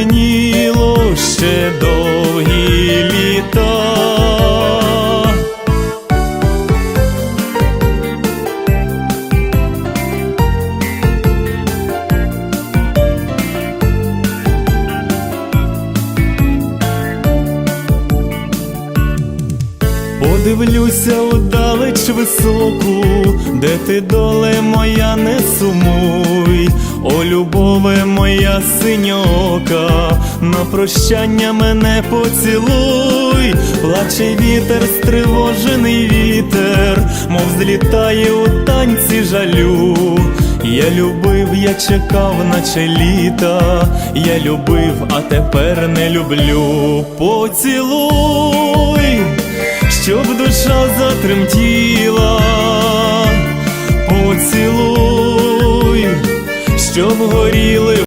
променіло ще довгі літа. Подивлюся удалеч високу, де ти доле моя не сумуй, любове моя синьока, на прощання мене поцілуй, плаче вітер, стривожений вітер, мов злітає у танці жалю. Я любив, я чекав, наче літа, я любив, а тепер не люблю. Поцілуй щоб душа затремтіла, щоб горіли.